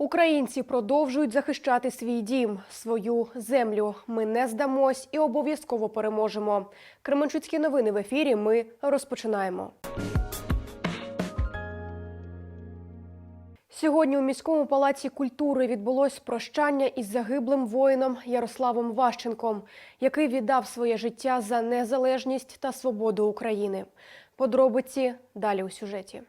Українці продовжують захищати свій дім, свою землю. Ми не здамось і обов'язково переможемо. Кременчуцькі новини в ефірі. Ми розпочинаємо. Сьогодні у міському палаці культури відбулось прощання із загиблим воїном Ярославом Ващенком, який віддав своє життя за незалежність та свободу України. Подробиці далі у сюжеті.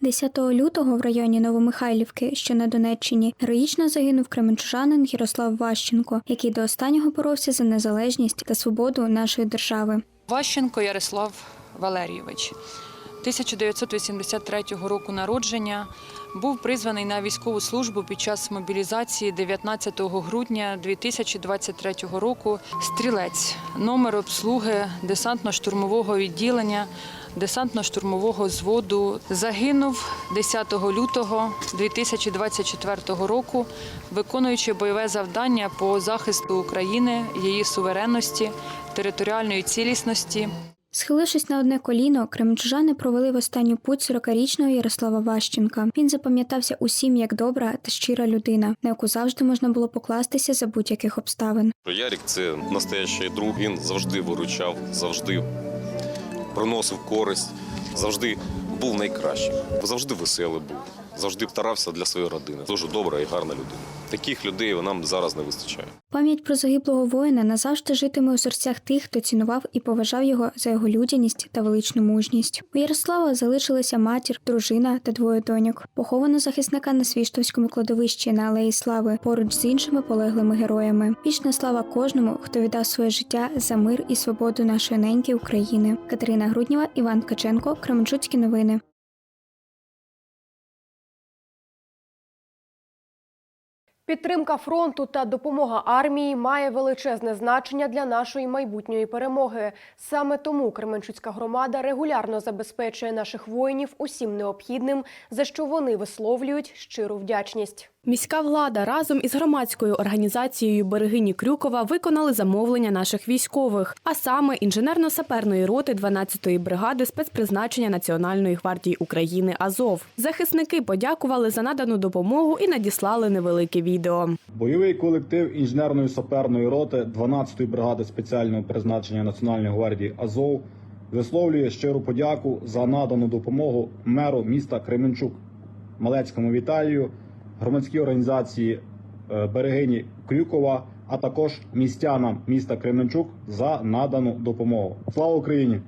10 лютого в районі Новомихайлівки, що на Донеччині, героїчно загинув кременчужанин Ярослав Ващенко, який до останнього боровся за незалежність та свободу нашої держави. Ващенко Ярослав Валерійович. 1983 року народження був призваний на військову службу під час мобілізації 19 грудня 2023 року. Стрілець, номер обслуги десантно-штурмового відділення, десантно-штурмового зводу загинув 10 лютого 2024 року, виконуючи бойове завдання по захисту України, її суверенності, територіальної цілісності. Схилившись на одне коліно, кременчужани провели в останню путь 40-річного Ярослава Ващенка. Він запам'ятався усім як добра та щира людина, на яку завжди можна було покластися за будь-яких обставин. Ярік це настоящий друг. Він завжди виручав, завжди приносив користь, завжди був найкращим, завжди веселий був, завжди старався для своєї родини. Дуже добра і гарна людина. Таких людей нам зараз не вистачає. Пам'ять про загиблого воїна назавжди житиме у серцях тих, хто цінував і поважав його за його людяність та величну мужність. У Ярослава залишилися матір, дружина та двоє доньок. Поховано захисника на свіштовському кладовищі на Алеї Слави поруч з іншими полеглими героями. Вічна слава кожному, хто віддав своє життя за мир і свободу нашої неньки України. Катерина Грудніва, Іван Ткаченко, Кременчуцькі новини. Підтримка фронту та допомога армії має величезне значення для нашої майбутньої перемоги. Саме тому Кременчуцька громада регулярно забезпечує наших воїнів усім необхідним, за що вони висловлюють щиру вдячність. Міська влада разом із громадською організацією Берегині Крюкова виконали замовлення наших військових, а саме інженерно-саперної роти 12-ї бригади спецпризначення Національної гвардії України Азов. Захисники подякували за надану допомогу і надіслали невелике відео. Бойовий колектив інженерної саперної роти 12-ї бригади спеціального призначення Національної гвардії Азов висловлює щиру подяку за надану допомогу меру міста Кременчук, Малецькому Віталію, громадській організації е, Берегині Крюкова, а також містянам міста Кременчук за надану допомогу. Слава Україні!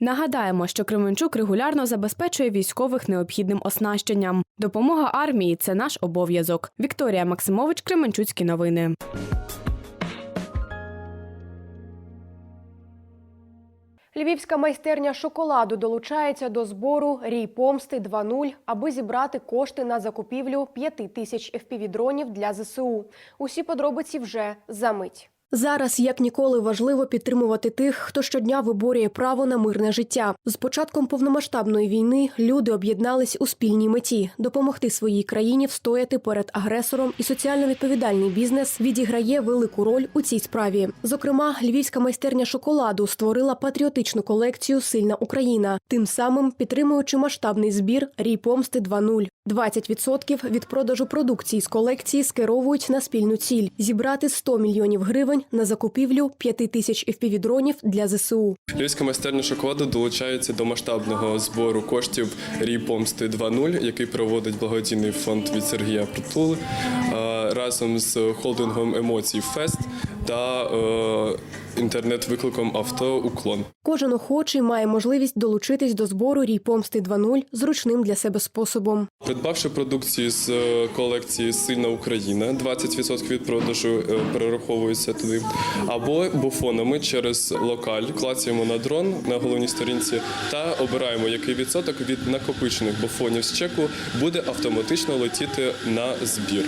Нагадаємо, що Кременчук регулярно забезпечує військових необхідним оснащенням. Допомога армії це наш обов'язок. Вікторія Максимович, Кременчуцькі новини. Львівська майстерня шоколаду долучається до збору Рій помсти 2.0, аби зібрати кошти на закупівлю 5 тисяч FPV-дронів для ЗСУ. Усі подробиці вже за мить. Зараз як ніколи важливо підтримувати тих, хто щодня виборює право на мирне життя. З початком повномасштабної війни люди об'єднались у спільній меті допомогти своїй країні встояти перед агресором, і соціально відповідальний бізнес відіграє велику роль у цій справі. Зокрема, львівська майстерня шоколаду створила патріотичну колекцію Сильна Україна, тим самим підтримуючи масштабний збір Рій помсти 2.0. 20% від продажу продукції з колекції скеровують на спільну ціль зібрати 100 мільйонів гривень на закупівлю 5 тисяч FPV-дронів для ЗСУ. Львівська майстерня шоколаду долучається до масштабного збору коштів Рій Помсти 2.0, який проводить благодійний фонд від Сергія Притули разом з холдингом емоцій Фест та е, інтернет-викликом авто Уклон. Кожен охочий має можливість долучитись до збору Рій помсти 2.0 зручним для себе способом. Придбавши продукцію з е, колекції Сильна Україна, 20% від продажу е, перераховується туди. Або буфонами через локаль клацаємо на дрон на головній сторінці та обираємо, який відсоток від накопичених буфонів з чеку буде автоматично летіти на збір.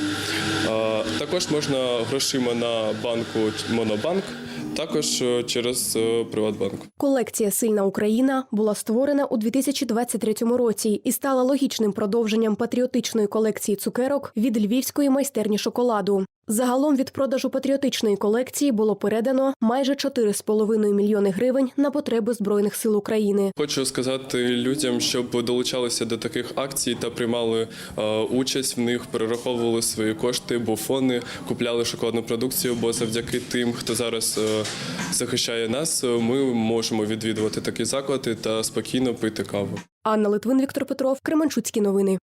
Е, Також можна грошима на банку Монобанк, також е, через е, Приватбанк. Колекція Сильна Україна була створена у 2023 році і стала логічним продовженням патріотичної колекції цукерок від львівської майстерні шоколаду. Загалом від продажу патріотичної колекції було передано майже 4,5 мільйони гривень на потреби збройних сил України. Хочу сказати людям, щоб долучалися до таких акцій та приймали е, участь в них, перераховували свої кошти, буфони, купляли шоколадну продукцію. Бо завдяки тим, хто зараз е, захищає нас, е, ми можемо відвідувати такі заклади та спокійно пити каву. Анна Литвин, Віктор Петров, Кременчуцькі новини.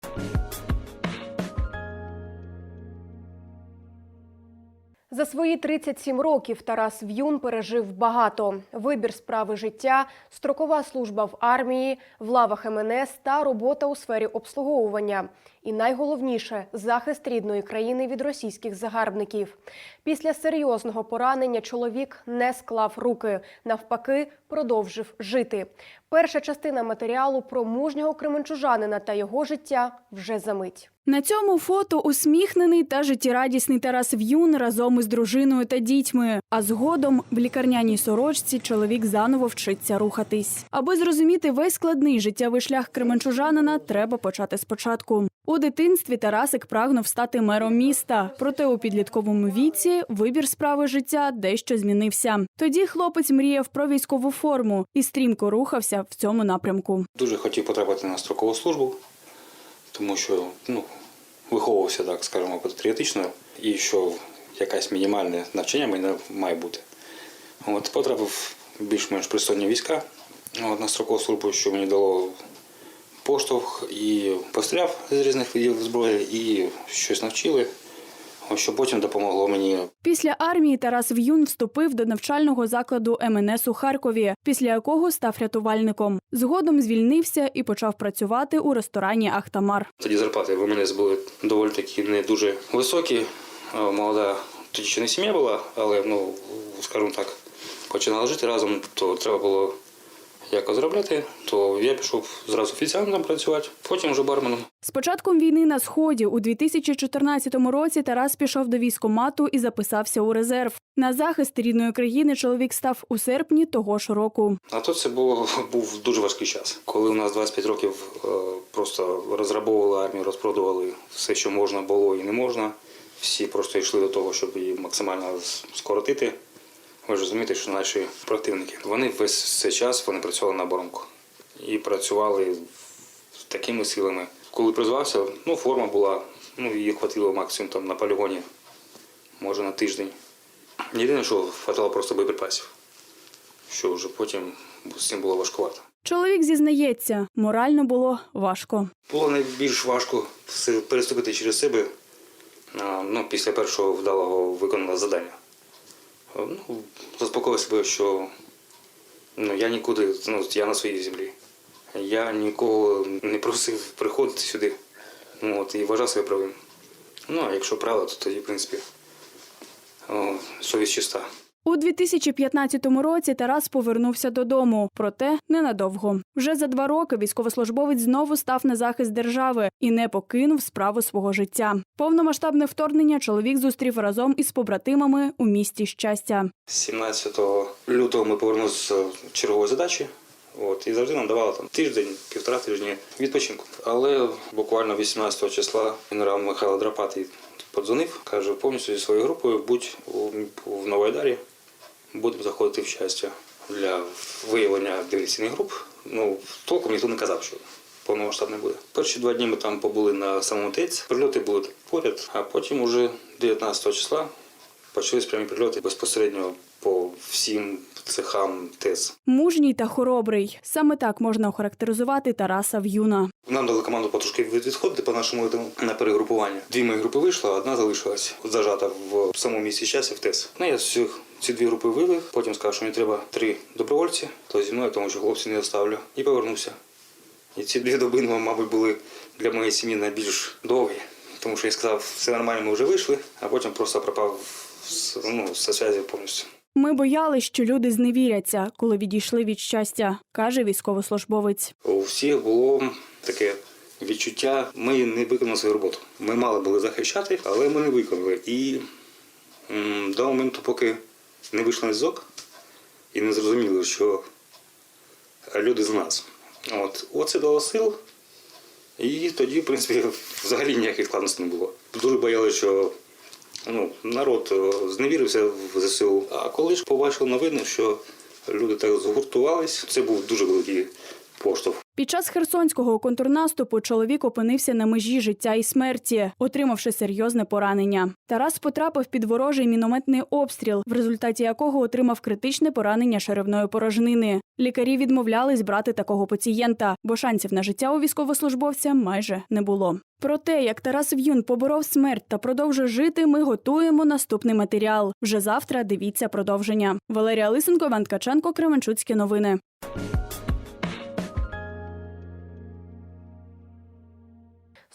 За свої 37 років Тарас В'юн пережив багато: вибір справи життя, строкова служба в армії, в лавах МНС та робота у сфері обслуговування. І найголовніше захист рідної країни від російських загарбників. Після серйозного поранення чоловік не склав руки, навпаки, продовжив жити. Перша частина матеріалу про мужнього кременчужанина та його життя вже за мить. На цьому фото усміхнений та життєрадісний Тарас В'юн разом із дружиною та дітьми. А згодом в лікарняній сорочці чоловік заново вчиться рухатись. Аби зрозуміти весь складний життєвий шлях кременчужанина, треба почати спочатку. У дитинстві Тарасик прагнув стати мером міста. Проте у підлітковому віці вибір справи життя дещо змінився. Тоді хлопець мріяв про військову форму і стрімко рухався в цьому напрямку. Дуже хотів потрапити на строкову службу, тому що ну, виховувався, так скажімо, патріотично, і що якесь мінімальне навчання мене має бути. От, потрапив більш-менш пристойні війська от, на строкову службу, що мені дало поштовх і постріляв з різних видів зброї, і щось навчили, що потім допомогло мені Після армії Тарас В'юн вступив до навчального закладу МНС у Харкові, після якого став рятувальником. Згодом звільнився і почав працювати у ресторані Ахтамар. Тоді зарплати в МНС були доволі такі не дуже високі. Е, Молода тоді ще не сім'я була, але ну, скажімо так, починали жити разом, то треба було якось заробляти, то я пішов зразу офіціантом працювати, потім вже барменом. З початком війни на сході у 2014 році Тарас пішов до військомату і записався у резерв. На захист рідної країни чоловік став у серпні того ж року. А то це було, був дуже важкий час. Коли у нас 25 років е, просто розрабовували армію, розпродували все, що можна було і не можна. Всі просто йшли до того, щоб її максимально скоротити. Ви ж розумієте, що наші противники вони весь цей час вони працювали на оборонку. І працювали такими силами. Коли призвався, ну форма була, ну її хватило максимум там на полігоні, може на тиждень. Єдине, що хватало просто боєприпасів, що вже потім з цим було важкувато. Чоловік зізнається, морально було важко. Було найбільш важко переступити через себе ну, після першого вдалого виконаного завдання. А, Ну, заспокоїв себе, що ну, я нікуди, ну, я на своїй землі. Я нікого не просив приходити сюди. Ну, от, і вважав себе правим. Ну, а якщо правда, то тоді, в принципі, о, совість чиста. У 2015 році Тарас повернувся додому, проте ненадовго. Вже за два роки військовослужбовець знову став на захист держави і не покинув справу свого життя. Повномасштабне вторгнення чоловік зустрів разом із побратимами у місті щастя. 17 лютого ми повернулися з чергової задачі. От, і завжди нам давали там тиждень, півтора тижні відпочинку. Але буквально 18 числа генерал Михайло Драпатий подзвонив, каже, повністю зі своєю групою будь у, в Новоайдарі, будемо заходити в щастя для виявлення диверсійних груп. Ну, толком ніхто не казав, що повномасштабне буде. Перші два дні ми там побули на самому ТЕЦ, прильоти були поряд, а потім уже 19 числа почались прямі прильоти безпосередньо по всім цехам ТЕЦ. Мужній та хоробрий. Саме так можна охарактеризувати Тараса В'юна. Нам дали команду потрошки від- відходити по нашому на перегрупування. Дві мої групи вийшло, а одна залишилась зажата в самому місці часу в ТЕС. Ну я ці, ці дві групи вивів, потім сказав, що мені треба три добровольці, то зі мною, тому що хлопців не оставлю. І повернувся. І ці дві доби, ну, мабуть, були для моєї сім'ї найбільш довгі. Тому що я сказав, все нормально, ми вже вийшли, а потім просто пропав ну, зі зв'язі повністю. Ми боялись, що люди зневіряться, коли відійшли від щастя, каже військовослужбовець. У всіх було таке відчуття, ми не виконали свою роботу. Ми мали були захищати, але ми не виконали. І м, до моменту, поки не вийшли на зв'язок і не зрозуміли, що люди за нас. От, оце дало сил. І тоді, в принципі, взагалі ніяких складностей не було. Дуже боялися, що Ну, народ е, зневірився в ЗСУ. А коли ж побачив новини, що люди так згуртувались, це був дуже великий поштовх. Під час херсонського контрнаступу чоловік опинився на межі життя і смерті, отримавши серйозне поранення. Тарас потрапив під ворожий мінометний обстріл, в результаті якого отримав критичне поранення шеревної порожнини. Лікарі відмовлялись брати такого пацієнта, бо шансів на життя у військовослужбовця майже не було. Про те, як Тарас В'юн поборов смерть та продовжує жити, ми готуємо наступний матеріал. Вже завтра дивіться продовження. Валерія Лисенко, Іван Ткаченко, Кременчуцькі новини.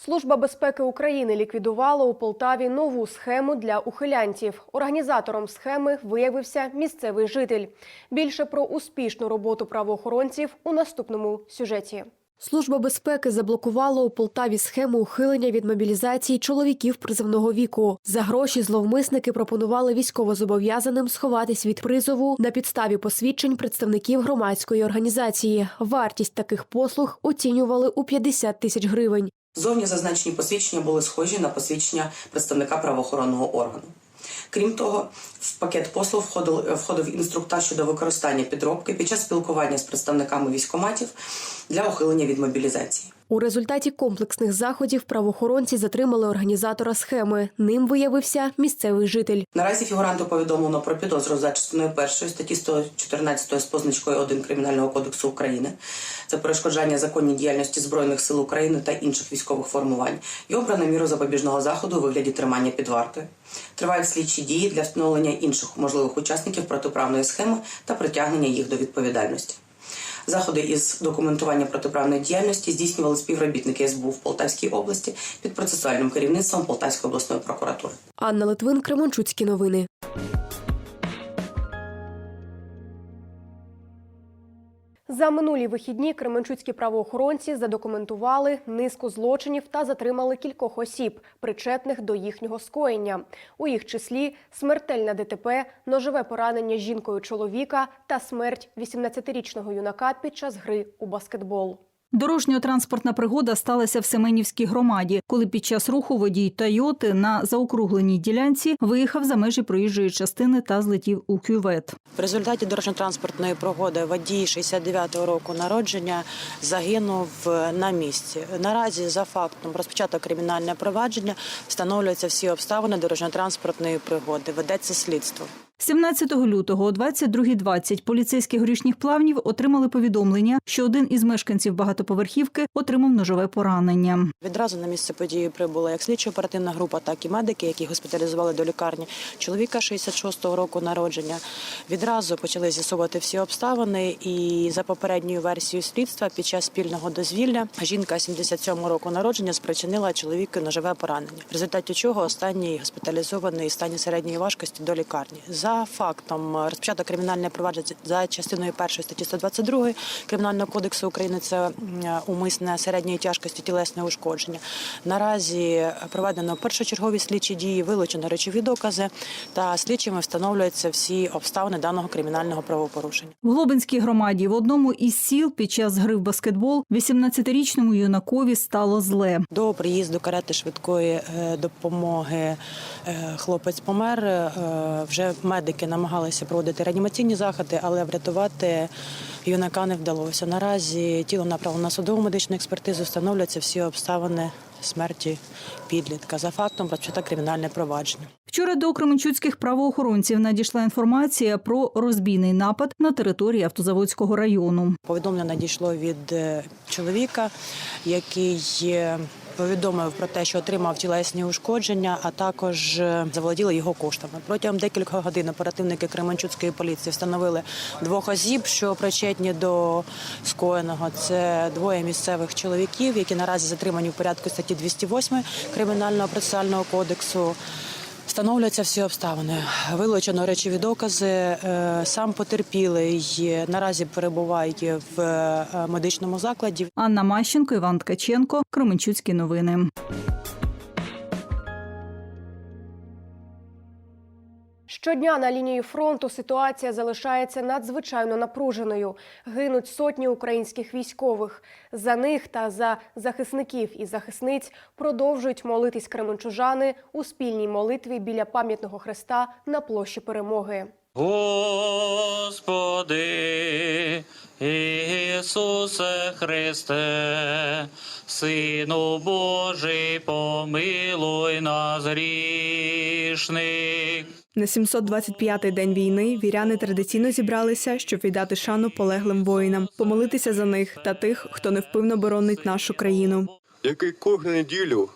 Служба безпеки України ліквідувала у Полтаві нову схему для ухилянтів. Організатором схеми виявився місцевий житель. Більше про успішну роботу правоохоронців у наступному сюжеті. Служба безпеки заблокувала у Полтаві схему ухилення від мобілізації чоловіків призовного віку. За гроші зловмисники пропонували військовозобов'язаним сховатись від призову на підставі посвідчень представників громадської організації. Вартість таких послуг оцінювали у 50 тисяч гривень. Зовні зазначені посвідчення були схожі на посвідчення представника правоохоронного органу. Крім того, в пакет послуг входив, входив інструктаж щодо використання підробки під час спілкування з представниками військоматів для ухилення від мобілізації. У результаті комплексних заходів правоохоронці затримали організатора схеми. Ним виявився місцевий житель. Наразі фігуранту повідомлено про підозру за частиною першої статті 114 з позначкою 1 Кримінального кодексу України. Це перешкоджання законній діяльності збройних сил України та інших військових формувань і обрано міру запобіжного заходу у вигляді тримання під вартою. Тривають слідчі дії для встановлення інших можливих учасників протиправної схеми та притягнення їх до відповідальності. Заходи із документування протиправної діяльності здійснювали співробітники СБУ в Полтавській області під процесуальним керівництвом Полтавської обласної прокуратури. Анна Литвин, Кременчуцькі новини. За минулі вихідні кременчуцькі правоохоронці задокументували низку злочинів та затримали кількох осіб, причетних до їхнього скоєння. У їх числі смертельне ДТП, ножове поранення жінкою чоловіка та смерть 18-річного юнака під час гри у баскетбол. Дорожньо-транспортна пригода сталася в Семенівській громаді, коли під час руху водій Тойоти на заокругленій ділянці виїхав за межі проїжджої частини та злетів у кювет. В результаті дорожньо-транспортної пригоди водій 69-го року народження загинув на місці. Наразі за фактом розпочато кримінальне провадження, встановлюються всі обставини дорожньо-транспортної пригоди. Ведеться слідство. 17 лютого о 22.20 поліцейські горішніх плавнів отримали повідомлення, що один із мешканців багатоповерхівки отримав ножове поранення. Відразу на місце події прибула як слідчо-оперативна група, так і медики, які госпіталізували до лікарні чоловіка 66-го року народження. Відразу почали з'ясовувати всі обставини. І за попередньою версією слідства, під час спільного дозвілля жінка 77-го року народження спричинила чоловіку ножове поранення, в результаті чого останній госпіталізований стані середньої важкості до лікарні. За фактом розпочато кримінальне провадження за частиною першої статті 122 Кримінального кодексу України. Це умисне середньої тяжкості тілесне ушкодження. Наразі проведено першочергові слідчі дії, вилучено речові докази та слідчими встановлюються всі обставини даного кримінального правопорушення. В Глобинській громаді в одному із сіл під час гри в баскетбол 18-річному юнакові стало зле. До приїзду карети швидкої е, допомоги е, хлопець помер. Е, Вже медики намагалися проводити реанімаційні заходи, але врятувати юнака не вдалося. Наразі тіло направлено на судову медичну експертизу, встановлюються всі обставини смерті підлітка. За фактом розпочато кримінальне провадження. Вчора до кременчуцьких правоохоронців надійшла інформація про розбійний напад на території автозаводського району. Повідомлення надійшло від е, чоловіка, який е, повідомив про те, що отримав тілесні ушкодження, а також е, заволоділи його коштами. Протягом декількох годин оперативники Кременчуцької поліції встановили двох осіб, що причетні до скоєного. Це двоє місцевих чоловіків, які наразі затримані в порядку статті 208 Кримінального процесуального кодексу. Встановлюються всі обставини. Вилучено речові докази. Е, Сам потерпілий наразі перебуває в е, медичному закладі. Анна Мащенко, Іван Ткаченко, Кременчуцькі новини. Щодня на лінії фронту ситуація залишається надзвичайно напруженою. Гинуть сотні українських військових. За них та за захисників і захисниць продовжують молитись кременчужани у спільній молитві біля пам'ятного хреста на площі перемоги. Господи Ісусе Христе, Сину Божий, помилуй нас грішних. На 725-й день війни віряни традиційно зібралися, щоб віддати шану полеглим воїнам, помолитися за них та тих, хто невпивно боронить нашу країну. який кожну неділю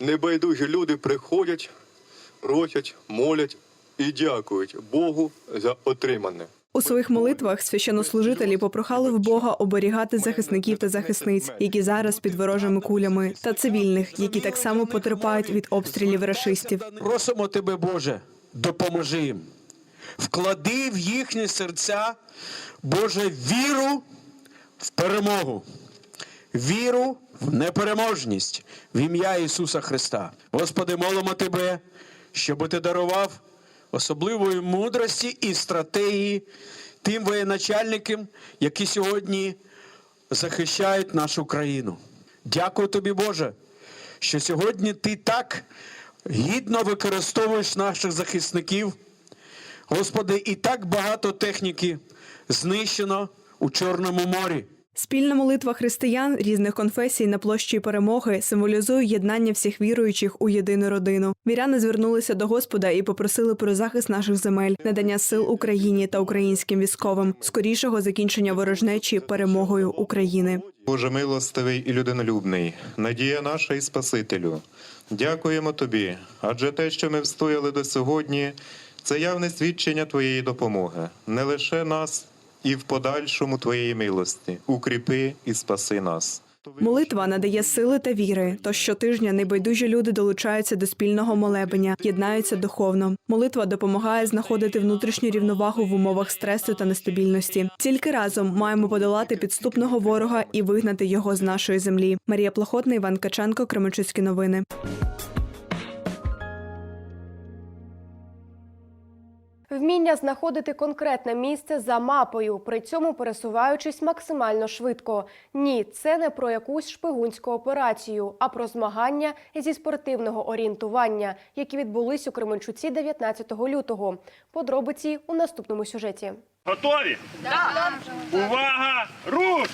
небайдужі люди приходять, просять, молять і дякують Богу за отримане. У своїх молитвах священнослужителі попрохали в Бога оберігати захисників та захисниць, які зараз під ворожими кулями, та цивільних, які так само потерпають від обстрілів рашистів. Просимо тебе, Боже, допоможи їм. Вклади в їхні серця, Боже, віру в перемогу, віру в непереможність в ім'я Ісуса Христа. Господи, молимо Тебе, щоб ти дарував особливої мудрості і стратегії тим воєначальникам, які сьогодні захищають нашу країну. Дякую тобі, Боже, що сьогодні ти так гідно використовуєш наших захисників. Господи, і так багато техніки знищено у Чорному морі. Спільна молитва християн різних конфесій на площі перемоги символізує єднання всіх віруючих у єдину родину. Віряни звернулися до Господа і попросили про захист наших земель, надання сил Україні та українським військовим, скорішого закінчення ворожнечі перемогою України. Боже милостивий і людинолюбний, надія наша і Спасителю. Дякуємо Тобі, адже те, що ми встояли до сьогодні, це явне свідчення Твоєї допомоги, не лише нас, і в подальшому Твоєї милості. Укріпи і спаси нас. Молитва надає сили та віри. Тож щотижня небайдужі люди долучаються до спільного молебення, єднаються духовно. Молитва допомагає знаходити внутрішню рівновагу в умовах стресу та нестабільності. Тільки разом маємо подолати підступного ворога і вигнати його з нашої землі. Марія Плохотна, Іван Каченко, Кременчуцькі новини. Вміння знаходити конкретне місце за мапою, при цьому пересуваючись максимально швидко. Ні, це не про якусь шпигунську операцію, а про змагання зі спортивного орієнтування, які відбулись у Кременчуці 19 лютого. Подробиці у наступному сюжеті. Готові? Так. Увага! Руш!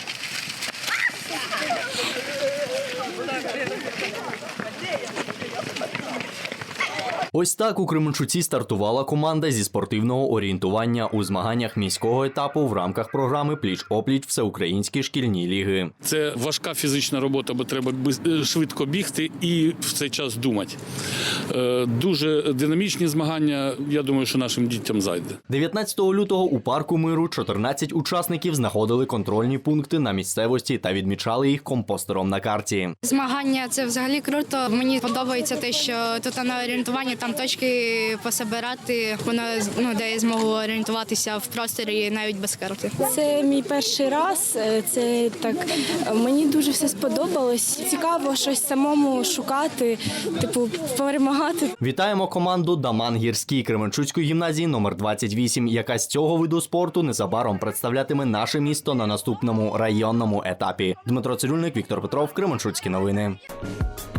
Ось так у Кременчуці стартувала команда зі спортивного орієнтування у змаганнях міського етапу в рамках програми Пліч опліч Всеукраїнські шкільні ліги. Це важка фізична робота, бо треба е, швидко бігти і в цей час думати. Е, Дуже динамічні змагання. Я думаю, що нашим дітям зайде. 19 лютого у парку миру 14 учасників знаходили контрольні пункти на місцевості та відмічали їх компостером на карті. Змагання це взагалі круто. Мені подобається те, що тут на орієнтуванні там точки пособирати. Воно ну де я зможу орієнтуватися в просторі навіть без карти. Це мій перший раз. е, Це так мені дуже все сподобалось. Цікаво щось самому шукати, типу перемагати. Вітаємо команду Даман Гірський Кременчуцької гімназії номер 28, яка з цього виду спорту незабаром представлятиме наше місто на наступному районному етапі. Дмитро Цирюльник, Віктор Петров, Кременчуцькі новини. –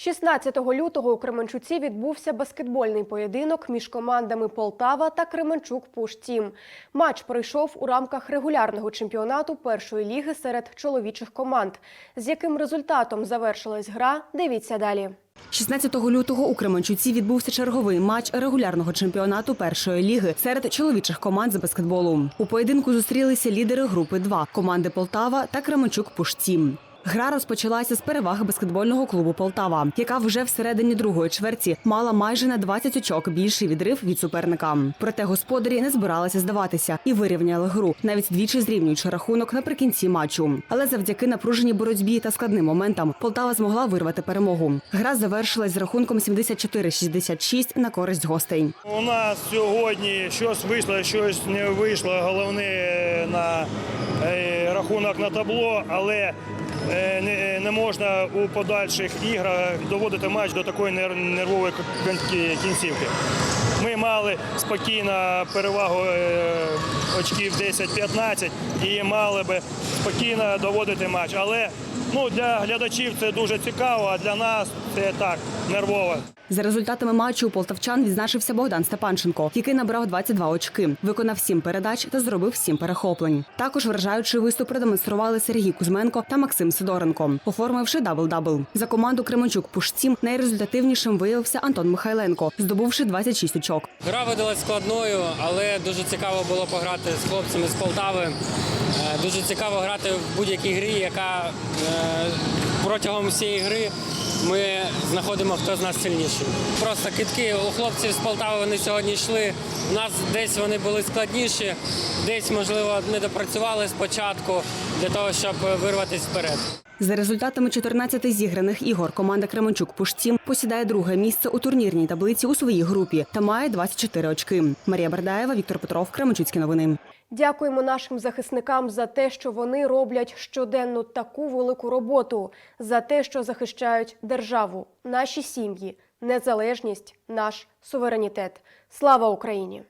16 лютого у Кременчуці відбувся баскетбольний поєдинок між командами Полтава та Кременчук Пуш-Тім. Матч пройшов у рамках регулярного чемпіонату першої ліги серед чоловічих команд. З яким результатом завершилась гра, дивіться далі. 16 лютого у Кременчуці відбувся черговий матч регулярного чемпіонату першої ліги серед чоловічих команд з баскетболу. У поєдинку зустрілися лідери групи 2 – команди Полтава та Кременчук Пуштім. Гра розпочалася з переваги баскетбольного клубу Полтава, яка вже всередині другої чверті мала майже на 20 очок більший відрив від суперника. Проте господарі не збиралися здаватися і вирівняли гру, навіть двічі зрівнюючи рахунок наприкінці матчу. Але завдяки напруженій боротьбі та складним моментам Полтава змогла вирвати перемогу. Гра завершилась з рахунком 74-66 на користь гостей. У нас сьогодні щось вийшло, щось не вийшло. Головне на е, рахунок на табло, але е, не, не можна у подальших іграх доводити матч до такої нер- нервової кінцівки. Ми мали спокійно перевагу е, очків 10-15 і мали би спокійно доводити матч. Але ну, для глядачів це дуже цікаво, а для нас це так нервово. За результатами матчу у полтавчан відзначився Богдан Степанченко, який набрав 22 очки, виконав 7 передач та зробив 7 перехоплень. Також вражаючий виступ продемонстрували Сергій Кузьменко та Максим Сидоренко, оформивши дабл-дабл. За команду Кременчук Пушцім найрезультативнішим виявився Антон Михайленко, здобувши 26 очок. Гра видалась складною, але дуже цікаво було пограти з хлопцями з Полтави. Е, Дуже цікаво грати в будь-якій грі, яка е, протягом всієї гри ми знаходимо, хто з нас сильніший. Просто китки у хлопців з Полтави вони сьогодні йшли. У нас десь вони були складніші, десь, можливо, не допрацювали спочатку для того, щоб вирватися вперед. За результатами 14 зіграних ігор команда Кременчук Пушцім посідає друге місце у турнірній таблиці у своїй групі та має 24 очки. Марія Бердаєва, Віктор Петров, Кременчуцькі новини. Дякуємо нашим захисникам за те, що вони роблять щоденно таку велику роботу, за те, що захищають державу, наші сім'ї, незалежність, наш суверенітет. Слава Україні!